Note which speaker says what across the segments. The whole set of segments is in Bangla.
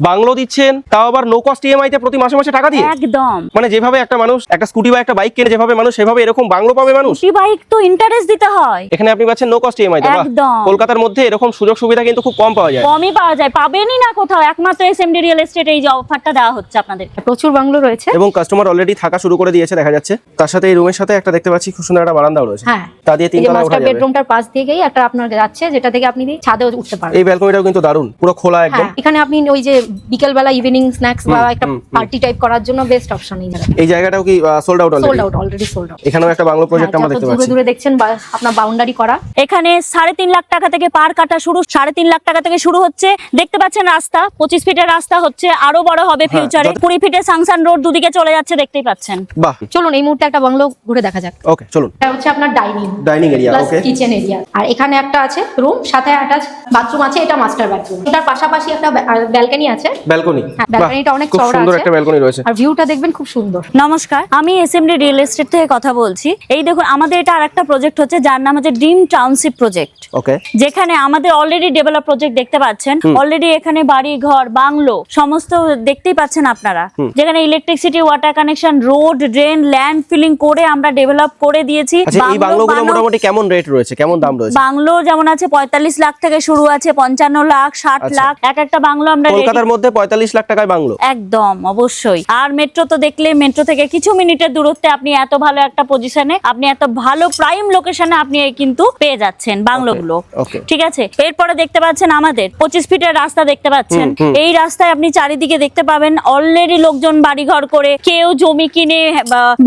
Speaker 1: বাংলো দিচ্ছেন তাও আবার নো কস্ট ইএমআই তে প্রতি মাসে মাসে টাকা দিয়ে?
Speaker 2: একদম।
Speaker 1: মানে যেভাবে একটা মানুষ একটা স্কুটি বা একটা বাইক কেনে যেভাবে মানুষ সেভাবে এরকম বাংলো পাবে মানুষ?
Speaker 2: ই বাইক তো ইন্টারেস্ট দিতে হয়।
Speaker 1: এখানে আপনি পাচ্ছেন নো কস্ট ইএমআই তে
Speaker 2: একদম।
Speaker 1: কলকাতার মধ্যে এরকম সুযোগ সুবিধা কিন্তু খুব কম পাওয়া যায়।
Speaker 2: কমই পাওয়া যায় পাবেনই না কোথাও। একমাত্র এসএমডি রিয়েল এস্টেট এই যে অফারটা দেওয়া হচ্ছে আপনাদের।
Speaker 3: প্রচুর বাংলো রয়েছে।
Speaker 1: এবং কাস্টমার অলরেডি থাকা শুরু করে দিয়েছে দেখা যাচ্ছে। তার সাথে এই রুমের সাথে একটা দেখতে পাচ্ছি খুব সুন্দর একটা বারান্দাও রয়েছে।
Speaker 3: হ্যাঁ।
Speaker 1: তা দিয়ে তিনতলায় ওঠা যাবে
Speaker 3: বেডরুমটার পাশ দিকেই একটা আপনার যাচ্ছে যেটা থেকে আপনি ছাদে উঠতে পারবেন।
Speaker 1: এই ব্যালকনিটাও কিন্তু দারুণ পুরো খোলা একদম।
Speaker 3: হ্যাঁ এখানে আপনি ওই যে বিকেল বেলা ইভিনিং স্ন্যাক্স বা একটা। পার্টি টাইপ করার জন্য বেস্ট অপশন এই জায়গাটা।
Speaker 1: এই জায়গাটাও কি sold out already sold
Speaker 3: out already sold out
Speaker 1: এখানেও একটা বাংলো প্রজেক্ট আমরা দেখতে পাচ্ছি।
Speaker 3: দূরে দেখছেন আপনার বাউন্ডারি করা।
Speaker 2: এখানে সাড়ে তিন লাখ টাকা থেকে পার কাটা শুরু সাড়ে তিন লাখ টাকা থেকে শুরু হচ্ছে। দেখতে পাচ্ছেন রাস্তা পঁচিশ ফিটের রাস্তা হচ্ছে আরও বড় হবে ফিউচারে
Speaker 1: যত-
Speaker 2: কুড়ি ফিটের সাংসান রোড দুদিকে চলে যাচ্ছে দেখতেই পাচ্ছেন।
Speaker 1: বাহ।
Speaker 3: চলুন এই মুহূর্তে একটা বাংলো ঘুরে দেখা যাক।
Speaker 1: ওকে চলুন।
Speaker 3: এটা হচ্ছে আপনার dining
Speaker 1: dining area okay
Speaker 3: kitchen area আর এখানে একটা আছে রুম সাথে অ্যাটাচ বাথরুম আছে এটা মাস্টার বাথরুম এটার পাশাপাশি একটা ব্যালকনি আছে?
Speaker 1: ব্যালকনি
Speaker 3: হ্যাঁ, balcony টা অনেক চওড়া
Speaker 1: সুন্দর একটা ব্যালকনি রয়েছে।
Speaker 3: আর ভিউটা দেখবেন খুব সুন্দর।
Speaker 2: নমস্কার আমি এসএমডি রিয়েল এস্টেট থেকে কথা বলছি। এই দেখুন আমাদের এটা আরেকটা প্রজেক্ট হচ্ছে যার নাম হচ্ছে ড্রিম টাউনশিপ প্রজেক্ট
Speaker 1: ওকে
Speaker 2: যেখানে আমাদের অলরেডি ডেভেলপ প্রজেক্ট দেখতে পাচ্ছেন। অলরেডি এখানে বাড়ি ঘর বাংলো সমস্ত দেখতেই পাচ্ছেন আপনারা। যেখানে electricity water connection road drain land filling করে আমরা ডেভেলপ করে দিয়েছি।
Speaker 1: আচ্ছা এই
Speaker 2: বাংলো
Speaker 1: বাংলোগুলো মোটামুটি কেমন রেট রয়েছে? কেমন দাম রয়েছে?
Speaker 2: বাংলো যেমন আছে পঁয়তাল্লিশ লাখ থেকে শুরু আছে পঞ্চান্ন লাখ ষাট
Speaker 1: আচ্ছা।
Speaker 2: লাখ। এক একটা বাংলো আমরা
Speaker 1: কলকাতার মধ্যে পঁয়তাল্লিশ লাখ টাকায় বাংলো।
Speaker 2: একদম অবশ্যই। আর মেট্রো তো দেখলে মেট্রো থেকে কিছু মিনিটের দূরত্বে আপনি এত ভালো একটা পজিশনে আপনি এত ভালো প্রাইম লোকেশনে আপনি কিন্তু পেয়ে যাচ্ছেন বাংলোগুলো।
Speaker 1: Okay.
Speaker 2: ঠিক আছে? এরপরে দেখতে পাচ্ছেন আমাদের পঁচিশ ফিটের রাস্তা দেখতে পাচ্ছেন। এই রাস্তায় আপনি চারিদিকে দেখতে পাবেন অলরেডি লোকজন বাড়িঘর করে কেউ জমি কিনে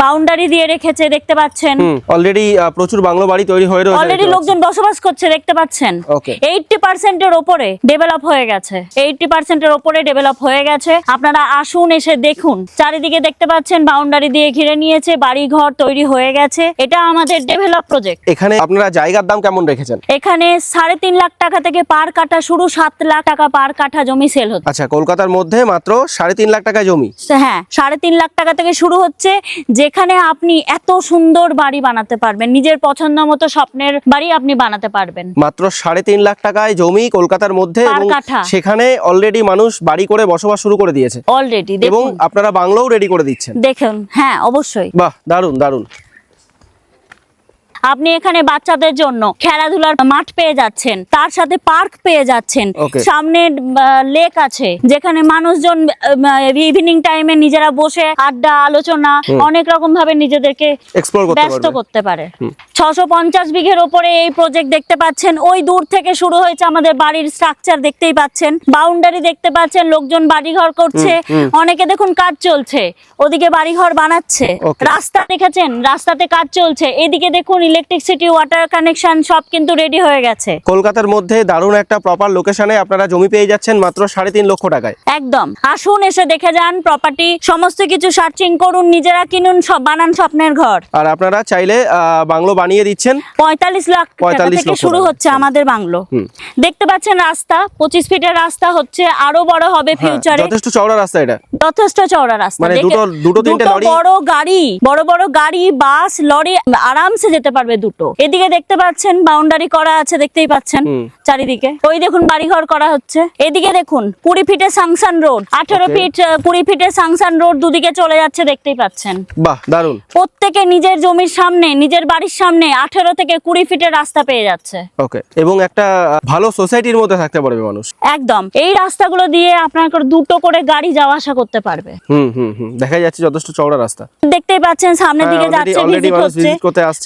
Speaker 2: বাউন্ডারি দিয়ে রেখেছে দেখতে পাচ্ছেন।
Speaker 1: অলরেডি প্রচুর বাংলো বাড়ি তৈরি হয়ে রয়েছে
Speaker 2: অলরেডি লোকজন বসবাস করছে দেখতে পাচ্ছেন।
Speaker 1: Okay.
Speaker 2: এইটটি পার্সেন্টের ওপরে ডেভেলপ হয়ে গেছে। এইটটি পার্সেন্টের ওপরে ডেভেলপ হয়ে গেছে। আপনারা আসুন এসে দেখুন। চারিদিকে দেখতে পাচ্ছেন বাউন্ডারি দিয়ে ঘিরে নিয়েছে বাড়ি ঘর তৈরি হয়ে গেছে। এটা আমাদের ডেভেলপ প্রজেক্ট
Speaker 1: এখানে আপনারা জায়গার দাম কেমন রেখেছেন?
Speaker 2: এখানে সাড়ে তিন লাখ টাকা থেকে পার কাঠা শুরু সাত লাখ টাকা পার কাঠা জমি সেল হচ্ছে।
Speaker 1: আচ্ছা কলকাতার মধ্যে মাত্র সাড়ে তিন লাখ টাকা জমি?
Speaker 2: হ্যাঁ সাড়ে তিন লাখ টাকা থেকে শুরু হচ্ছে। যেখানে আপনি এত সুন্দর বাড়ি বানাতে পারবেন নিজের পছন্দ মতো স্বপ্নের বাড়ি আপনি বানাতে পারবেন।
Speaker 1: মাত্র সাড়ে তিন লাখ টাকায় জমি কলকাতার মধ্যে এবং। সেখানে অলরেডি মানুষ বাড়ি করে বসবাস শুরু করে দিয়েছে।
Speaker 2: অলরেডি
Speaker 1: এবং আপনারা বাংলাও রেডি করে দিচ্ছেন।
Speaker 2: দেখুন হ্যাঁ অবশ্যই।
Speaker 1: বাহ দারুণ দারুণ
Speaker 2: আপনি এখানে বাচ্চাদের জন্য খেলাধুলার মাঠ পেয়ে যাচ্ছেন তার সাথে পার্ক পেয়ে যাচ্ছেন সামনে লেক আছে যেখানে মানুষজন ইভিনিং টাইমে নিজেরা বসে আড্ডা আলোচনা অনেক রকম ভাবে নিজেদেরকে ব্যস্ত করতে পারে। ছশো পঞ্চাশ বিঘের ওপরে এই প্রজেক্ট দেখতে পাচ্ছেন ওই দূর থেকে শুরু হয়েছে আমাদের বাড়ির স্ট্রাকচার দেখতেই পাচ্ছেন বাউন্ডারি দেখতে পাচ্ছেন লোকজন বাড়িঘর করছে অনেকে দেখুন কাজ চলছে ওদিকে বাড়িঘর বানাচ্ছে রাস্তা দেখেছেন রাস্তাতে কাজ চলছে এদিকে দেখুন ইলেকট্রিসিটি ওয়াটার কানেকশন সব কিন্তু রেডি হয়ে গেছে।
Speaker 1: কলকাতার মধ্যে দারুণ একটা প্রপার লোকেশনে আপনারা জমি পেয়ে যাচ্ছেন মাত্র সাড়ে তিন লক্ষ টাকায়।
Speaker 2: একদম। আসুন এসে দেখে যান প্রপার্টি সমস্ত কিছু সার্চিং করুন নিজেরা কিনুন সব বানান স্বপ্নের ঘর।
Speaker 1: আর আপনারা চাইলে বাংলো বানিয়ে দিচ্ছেন।
Speaker 2: পঁয়তাল্লিশ লাখ টাকা
Speaker 1: 45
Speaker 2: থেকে শুরু হচ্ছে আমাদের বাংলো। দেখতে পাচ্ছেন রাস্তা পঁচিশ ফিটের রাস্তা হচ্ছে আরও বড় হবে
Speaker 1: হ্যাঁ,
Speaker 2: ফিউচারে
Speaker 1: যথেষ্ট চওড়া রাস্তা এটা।
Speaker 2: যথেষ্ট চওড়া রাস্তা।
Speaker 1: মানে দুটো- দুটো তিনটে লরি-
Speaker 2: বড় গাড়ি বড় বড় গাড়ি বাস লরি আরামসে যেতে পারবে দুটো। এদিকে দেখতে পাচ্ছেন বাউন্ডারি করা আছে দেখতেই পাচ্ছেন চারিদিকে। ওই দেখুন বাড়িঘর করা হচ্ছে। এদিকে দেখুন কুড়ি ফিটের সাংসান রোড আঠেরো ফিট কুড়ি ফিটের সাংসান রোড দুদিকে চলে যাচ্ছে দেখতেই পাচ্ছেন।
Speaker 1: বাহ দারুণ
Speaker 2: প্রত্যেকে নিজের জমির সামনে নিজের বাড়ির সামনে আঠেরো থেকে কুড়ি ফিটের রাস্তা পেয়ে যাচ্ছে।
Speaker 1: ওকে এবং একটা ভালো সোসাইটির মধ্যে থাকতে পারবে মানুষ।
Speaker 2: একদম। এই রাস্তাগুলো দিয়ে আপনার দুটো করে গাড়ি যাওয়া আসা করতে পারবে।
Speaker 1: হুম হুম হুম। দেখা যাচ্ছে যথেষ্ট চওড়া রাস্তা।
Speaker 2: দেখতেই পাচ্ছেন সামনের
Speaker 1: হ্যাঁ,
Speaker 2: দিকে যাচ্ছে ভিজিট হচ্ছে।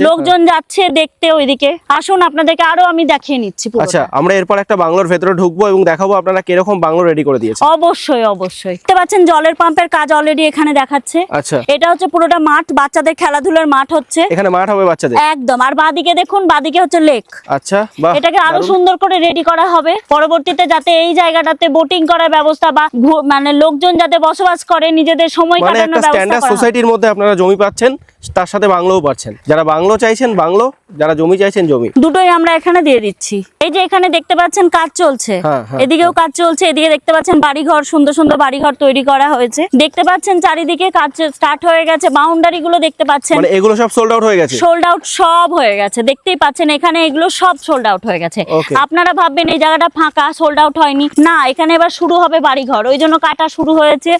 Speaker 2: লোকজন যাচ্ছে দেখতে ওইদিকে। আসুন আপনাদেরকে আরও আমি দেখিয়ে নিচ্ছি
Speaker 1: আচ্ছা আমরা এরপর একটা বাংলোর ভেতরে ঢুকবো এবং দেখাবো আপনারা কীরকম বাংলো রেডি করে দিয়েছে
Speaker 2: অবশ্যই অবশ্যই। দেখতে পাচ্ছেন জলের পাম্পের কাজ অলরেডি এখানে দেখাচ্ছে।
Speaker 1: আচ্ছা।
Speaker 2: এটা হচ্ছে পুরোটা মাঠ বাচ্চাদের খেলাধুলার মাঠ হচ্ছে।
Speaker 1: এখানে মাঠ হবে বাচ্চাদের?
Speaker 2: একদম আর বাদিকে দেখুন বাদিকে হচ্ছে লেক
Speaker 1: আচ্ছা
Speaker 2: এটাকে
Speaker 1: আরও
Speaker 2: সুন্দর করে রেডি করা হবে। পরবর্তীতে যাতে এই জায়গাটাতে বোটিং করার ব্যবস্থা বা মানে লোকজন যাতে বসবাস করে নিজেদের সময়
Speaker 1: মানে
Speaker 2: কাটানোর ব্যবস্থা।
Speaker 1: সোসাইটির মধ্যে আপনারা জমি পাচ্ছেন। তার সাথে বাংলোও পাচ্ছেন। যারা বাংলো চাইছেন বাংলো যারা জমি চাইছেন জমি।
Speaker 2: দুটোই আমরা এখানে দিয়ে দিচ্ছি। এই যে এখানে দেখতে পাচ্ছেন কাজ চলছে।
Speaker 1: হ্যাঁ, হ্যাঁ,
Speaker 2: এদিকেও কাজ চলছে এদিকে দেখতে পাচ্ছেন বাড়িঘর সুন্দর সুন্দর বাড়িঘর তৈরি করা হয়েছে। দেখতে পাচ্ছেন চারিদিকে কাজ স্টার্ট হয়ে গেছে বাউন্ডারি গুলো দেখতে পাচ্ছেন।
Speaker 1: মানে এগুলো সব সোল্ড আউট হয়ে গেছে?
Speaker 2: সোল্ড আউট সব হয়ে গেছে। দেখতেই পাচ্ছেন এখানে এগুলো সব সোল্ড আউট হয়ে গেছে। আপনারা ভাববেন এই জায়গাটা ফাঁকা সোল্ড আউট হয়নি। না এখানে এবার শুরু হবে বাড়িঘর। ওই জন্য কাটা শুরু হয়েছে।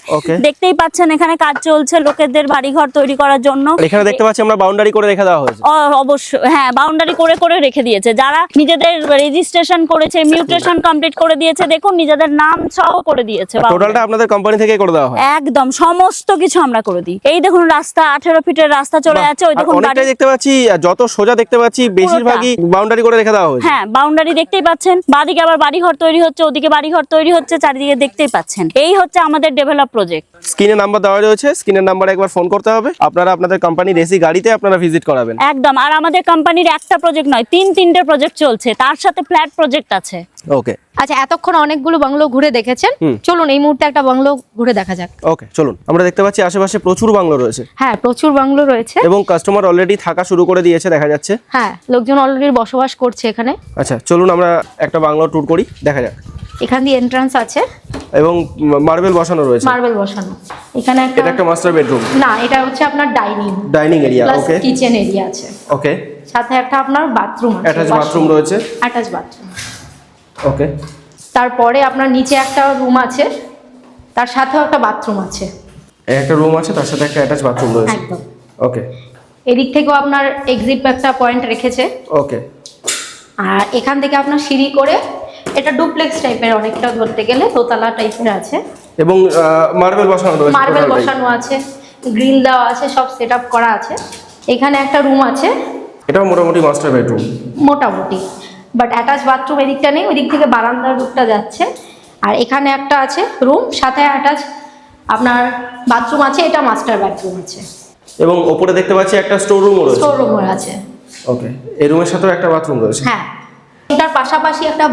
Speaker 2: দেখতেই পাচ্ছেন এখানে কাজ চলছে লোকেদের বাড়িঘর তৈরি করার জন্য।
Speaker 1: এখানে দেখতে পাচ্ছি আমরা বাউন্ডারি করে রেখে দেওয়া হয়েছে।
Speaker 2: অবশ্যই হ্যাঁ বাউন্ডারি করে করে রেখে দিয়েছে। যারা নিজেদের রেজিস্ট্রেশন করেছে মিউটেশন কমপ্লিট করে দিয়েছে দেখুন নিজেদের নাম সহ করে দিয়েছে
Speaker 1: টোটালটা আপনাদের কোম্পানি থেকে করে দেওয়া হয়।
Speaker 2: একদম সমস্ত কিছু আমরা করে দিই। এই দেখুন রাস্তা আঠেরো ফিটের রাস্তা চলে যাচ্ছে ওই দেখুন
Speaker 1: অনেকটাই দেখতে পাচ্ছি যত সোজা দেখতে পাচ্ছি বেশিরভাগই বাউন্ডারি করে রেখে দেওয়া হয়েছে।
Speaker 2: হ্যাঁ বাউন্ডারি দেখতেই পাচ্ছেন বাদিকে আবার বাড়িঘর তৈরি হচ্ছে ওদিকে বাড়িঘর তৈরি হচ্ছে চারিদিকে দেখতেই পাচ্ছেন। এই হচ্ছে আমাদের ডেভেলপ প্রজেক্ট
Speaker 1: স্ক্রিনে নাম্বার দেওয়া রয়েছে স্ক্রিনের নাম্বারে একবার ফোন করতে হবে আপনারা আপনাদের কোম্পানির এসি গাড়িতে আপনারা ভিজিট করাবেন।
Speaker 2: একদম আর আমাদের কোম্পানির একটা প্রজেক্ট নয় তিন তিনটে প্রজেক্ট চলছে তার সাথে ফ্ল্যাট প্রজেক্ট আছে।
Speaker 1: ওকে
Speaker 3: আচ্ছা এতক্ষণ অনেকগুলো বাংলো ঘুরে দেখেছেন। চলুন এই মুহূর্তে একটা বাংলো ঘুরে দেখা যাক।
Speaker 1: ওকে চলুন আমরা দেখতে পাচ্ছি আশেপাশে প্রচুর বাংলো রয়েছে।
Speaker 3: হ্যাঁ প্রচুর বাংলো রয়েছে।
Speaker 1: এবং কাস্টমার অলরেডি থাকা শুরু করে দিয়েছে দেখা যাচ্ছে।
Speaker 3: হ্যাঁ লোকজন অলরেডি বসবাস করছে এখানে।
Speaker 1: আচ্ছা চলুন আমরা একটা বাংলো ট্যুর করি দেখা যাক।
Speaker 3: এখান দিয়ে এন্ট্রান্স আছে।
Speaker 1: এবং মার্বেল বসানো রয়েছে।
Speaker 3: মার্বেল বসানো। এখানে একটা
Speaker 1: এটা একটা মাস্টার বেডরুম
Speaker 3: না এটা হচ্ছে আপনার dining
Speaker 1: dining area okay
Speaker 3: kitchen area আছে।
Speaker 1: ওকে
Speaker 3: সাথে একটা আপনার বাথরুম আছে
Speaker 1: অ্যাটাচ বাথরুম রয়েছে।
Speaker 3: অ্যাটাচ বাথরুম
Speaker 1: ওকে
Speaker 3: তারপরে আপনার নিচে একটা রুম আছে তার সাথেও একটা বাথরুম আছে।
Speaker 1: একটা রুম আছে তার সাথে একটা অ্যাটাচ বাথরুম রয়েছে।
Speaker 3: একদম।
Speaker 1: ওকে
Speaker 3: এদিক থেকেও আপনার এক্সিট একটা পয়েন্ট রেখেছে।
Speaker 1: ওকে
Speaker 3: আর এখান থেকে আপনার সিঁড়ি করে এটা ডুপ্লেক্স টাইপের অনেকটা ধরতে গেলে দোতলা টাইপের আছে।
Speaker 1: এবং মার্বেল বসানো রয়েছে
Speaker 3: মার্বেল বসানো আছে গ্রিল দেওয়া আছে সব সেট করা আছে। এখানে একটা রুম আছে।
Speaker 1: এটাও মোটামুটি মাস্টার বেডরুম
Speaker 3: মোটামুটি। বাট অ্যাটাচ বাথরুম এদিকটা নেই ওই দিক থেকে বারান্দার রুটটা যাচ্ছে। আর এখানে একটা আছে রুম সাথে অ্যাটাচ আপনার বাথরুম আছে এটা মাস্টার বাথরুম আছে।
Speaker 1: এবং ওপরে দেখতে পাচ্ছি একটা স্টোর রুমও রয়েছে।
Speaker 3: স্টোর রুমও আছে।
Speaker 1: ওকে এই রুমের সাথেও একটা বাথরুম রয়েছে।
Speaker 3: হ্যাঁ। এটার পাশাপাশি একটা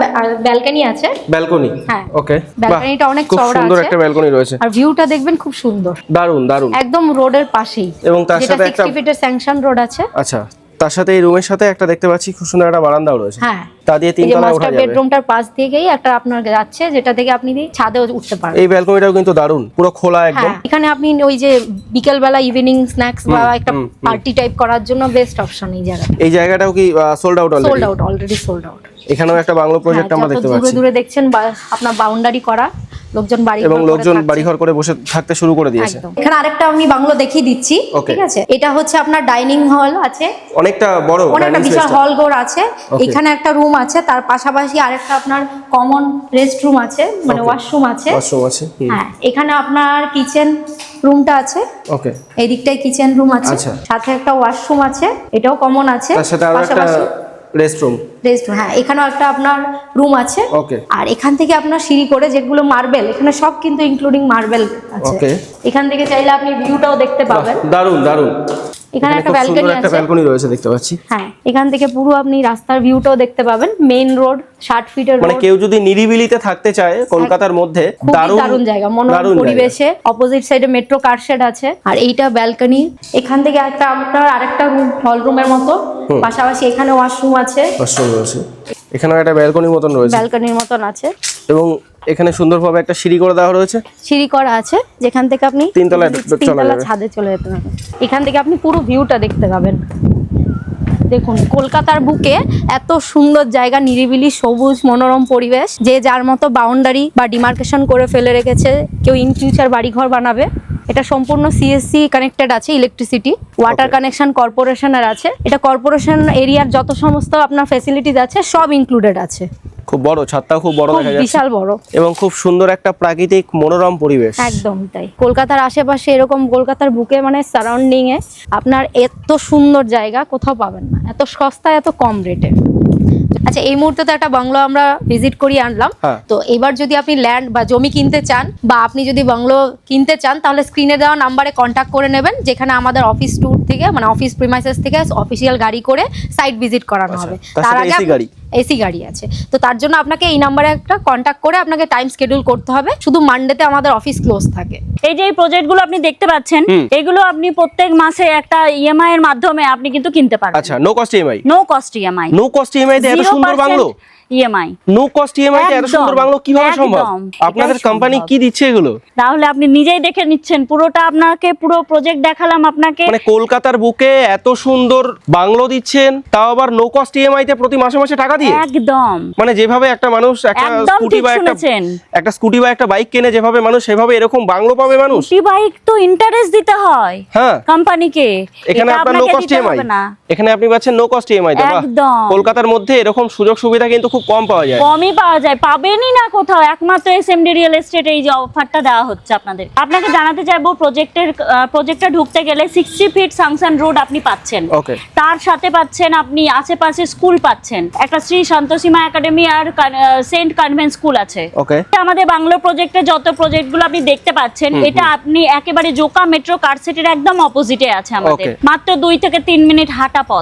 Speaker 3: ব্যালকনি আছে।
Speaker 1: ব্যালকনি?
Speaker 3: হ্যাঁ।
Speaker 1: ওকে।
Speaker 3: ব্যালকনিটা অনেক
Speaker 1: খুব
Speaker 3: চওড়া
Speaker 1: সুন্দর
Speaker 3: আছে।
Speaker 1: একটা ব্যালকনি রয়েছে।
Speaker 3: আর ভিউটা দেখবেন খুব সুন্দর।
Speaker 1: দারুণ দারুণ
Speaker 3: একদম রোডের পাশেই।
Speaker 1: এবং তার সাথে একটা
Speaker 3: সিক্সটি ফিটের স্যাংশন রোড আছে।
Speaker 1: আচ্ছা। তার সাথে এই রুমের সাথে একটা দেখতে পাচ্ছি খুব সুন্দর একটা বারান্দাও রয়েছে।
Speaker 3: হ্যাঁ।
Speaker 1: তা দিয়ে
Speaker 3: এই যে
Speaker 1: ওঠা যাবে।
Speaker 3: বেডরুমটার পাশ দিকেই একটা আপনার যাচ্ছে যেটা থেকে আপনি ছাদে উঠতে পারেন
Speaker 1: এই ব্যালকনিটাও কিন্তু দারুণ পুরো খোলা একদম।
Speaker 3: হ্যাঁ এখানে আপনি ওই যে বিকেল বেলা ইভিনিং স্ন্যাক্স বা একটা। পার্টি টাইপ করার জন্য বেস্ট অপশন এই জায়গাটা।
Speaker 1: এই জায়গাটাও কি sold out
Speaker 3: sold
Speaker 1: already
Speaker 3: out already sold out
Speaker 1: এখানেও একটা বাংলো প্রজেক্ট আমরা দেখতে
Speaker 3: দূরে
Speaker 1: পাচ্ছি।
Speaker 3: দূরে দেখছেন বা- আপনার বাউন্ডারি করা লোকজন বাড়ি
Speaker 1: এবং লোকজন। বাড়িঘর করে বসে থাকতে শুরু করে দিয়েছে।
Speaker 3: এখানে আরেকটা আমি বাংলো দেখিয়ে দিচ্ছি ঠিক আছে? এটা হচ্ছে আপনার ডাইনিং হল আছে।
Speaker 1: অনেকটা বড়
Speaker 3: অনেকটা বিশাল হল ঘর আছে। এখানে একটা রুম আছে তার পাশাপাশি আরেকটা আপনার কমন রেস্ট রুম আছে মানে ওয়াশরুম আছে।
Speaker 1: ওয়াশরুম আছে
Speaker 3: হ্যাঁ এখানে আপনার কিচেন রুমটা আছে।
Speaker 1: ওকে
Speaker 3: এই দিকটায় কিচেন রুম আছে।
Speaker 1: আচ্ছা।
Speaker 3: সাথে একটা ওয়াশরুম আছে এটাও কমন আছে।
Speaker 1: তার সাথে আরও একটা রেস্টরুম
Speaker 3: রেস্টরুম হ্যাঁ এখানেও একটা আপনার রুম আছে।
Speaker 1: ওকে
Speaker 3: আর এখান থেকে আপনার সিঁড়ি করে যেগুলো মার্বেল এখানে সব কিন্তু ইনক্লুডিং মার্বেল আছে. এখান থেকে চাইলে আপনি ভিউটাও দেখতে পাবেন।
Speaker 1: দারুণ দারুণ
Speaker 3: এখানে একটা ব্যালকনি
Speaker 1: একটা
Speaker 3: আছে।
Speaker 1: ব্যালকনি রয়েছে দেখতে পাচ্ছি।
Speaker 3: হ্যাঁ এখান থেকে পুরো আপনি রাস্তার ভিউটাও দেখতে পাবেন। মেইন রোড ষাট ফিটের
Speaker 1: মানে কেউ যদি নিরিবিলিতে থাকতে চায় কলকাতার মধ্যে
Speaker 3: দারুণ জায়গা মনোরম পরিবেশে। অপোজিট সাইডে মেট্রো কার শেড আছে। আর এইটা ব্যালকনি এখান থেকে একটা আপনার আরেকটা হল রুমের মতো। পাশাপাশি এখানে ওয়াশরুম আছে।
Speaker 1: ওয়াশরুম রয়েছে। এখানেও একটা ব্যালকনির মতন রয়েছে।
Speaker 3: ব্যালকনির মতন আছে।
Speaker 1: এবং এখানে সুন্দরভাবে একটা সিঁড়ি করে দেওয়া রয়েছে।
Speaker 3: সিঁড়ি করা আছে যেখান থেকে আপনি
Speaker 1: তিনতলায় চলা
Speaker 3: তিনতলা ছাদে চলে যেতে পারবেন এখান থেকে আপনি পুরো ভিউটা দেখতে পাবেন। দেখুন কলকাতার বুকে এত সুন্দর জায়গা নিরিবিলি সবুজ মনোরম পরিবেশ যে যার মতো বাউন্ডারি বা ডিমার্কেশন করে ফেলে রেখেছে কেউ ইন ফিউচার বাড়িঘর বানাবে। এটা সম্পূর্ণ সিএসসি কানেক্টেড আছে ইলেকট্রিসিটি ওয়াটার. কানেকশন কর্পোরেশনের আছে। এটা কর্পোরেশন এরিয়ার যত সমস্ত আপনার ফেসিলিটিস আছে সব ইনক্লুডেড আছে।
Speaker 1: খুব বড় ছাদটাও খুব বড় দেখা যাচ্ছে।
Speaker 3: বিশাল বড়।
Speaker 1: এবং খুব সুন্দর একটা প্রাকৃতিক মনোরম পরিবেশ।
Speaker 3: একদম তাই। কলকাতার আশেপাশে এরকম কলকাতার বুকে মানে সারাউন্ডিং এ আপনার এত সুন্দর জায়গা কোথাও পাবেন না। এত সস্তা এত কম রেটে আচ্ছা এই মুহূর্তে তো একটা বাংলো আমরা ভিজিট করিয়ে আনলাম।
Speaker 1: হ্যাঁ।
Speaker 3: তো এবার যদি আপনি ল্যান্ড বা জমি কিনতে চান বা আপনি যদি বাংলো কিনতে চান তাহলে স্ক্রিনে দেওয়া নাম্বারে কন্ট্যাক্ট করে নেবেন যেখানে আমাদের অফিস ট্যুর থেকে মানে অফিস প্রিমাইসেস থেকে অফিসিয়াল গাড়ি করে সাইট ভিজিট করানো
Speaker 1: আচ্ছা,
Speaker 3: হবে।
Speaker 1: তার
Speaker 3: আগে
Speaker 1: গাড়ি?
Speaker 3: এসি গাড়ি আছে। তো তার জন্য আপনাকে এই নাম্বারে একটা কন্ট্যাক্ট করে আপনাকে টাইম শিডিউল করতে হবে। শুধু মানডেতে আমাদের অফিস ক্লোজ থাকে।
Speaker 2: এই যে এই প্রজেক্টগুলো আপনি দেখতে পাচ্ছেন এগুলো আপনি প্রত্যেক মাসে একটা ইএমআই এর মাধ্যমে আপনি কিন্তু কিনতে পারবেন।
Speaker 1: আচ্ছা no cost EMI
Speaker 2: no cost EMI
Speaker 1: no cost EMI তে এত সুন্দর bungalow?
Speaker 2: EMI
Speaker 1: no cost EMI তে এত সুন্দর বাংলো কীভাবে সম্ভব? আপনাদের কোম্পানি কি দিচ্ছে এগুলো?
Speaker 2: তাহলে আপনি নিজেই দেখে নিচ্ছেন পুরোটা আপনাকে পুরো প্রজেক্ট দেখালাম আপনাকে।
Speaker 1: মানে কলকাতার বুকে এত সুন্দর বাংলো দিচ্ছেন তাও আবার নো কস্ট ইএমআই তে প্রতি মাসে মাসে টাকা দিয়ে?
Speaker 2: একদম।
Speaker 1: মানে যেভাবে একটা মানুষ একটা স্কুটি বা একটা একটা স্কুটি বা একটা বাইক কেনে যেভাবে মানুষ সেভাবে এরকম বাংলো পাবে মানুষ?
Speaker 2: ই বাইক তো ইন্টারেস্ট দিতে হয়
Speaker 1: হ্যাঁ।
Speaker 2: কোম্পানিকে
Speaker 1: এখানে আপনার নো কস্ট ইএমআই এখানে আপনি পাচ্ছেন নো কস্ট ইএমআই
Speaker 2: একদম।
Speaker 1: কলকাতার মধ্যে এরকম সুযোগ সুবিধা কিন্তু খুব কম পাওয়া যায়।
Speaker 2: কমই পাওয়া যায়। পাবেনই না কোথাও। একমাত্র এসএমডি রিয়েল এস্টেট এই যে অফারটা দেওয়া হচ্ছে আপনাদের। আপনাকে জানাতে চাইব প্রজেক্টের প্রজেক্টটা ঢুকতে গেলে সিক্সটি ফিট সাংসান রোড আপনি পাচ্ছেন।
Speaker 1: ওকে
Speaker 2: তার সাথে পাচ্ছেন আপনি আশেপাশে স্কুল পাচ্ছেন। একটা শ্রী সন্তোষীমা একাডেমি আর সেন্ট কনভেন্ট স্কুল আছে। আমাদের বাংলো প্রজেক্টের যত প্রজেক্টগুলো আপনি দেখতে পাচ্ছেন এটা আপনি একেবারে জোকা মেট্রো কার সিটির একদম অপোজিটে আছে আমাদের। মাত্র দুই থেকে তিন মিনিট হাঁটা পথ।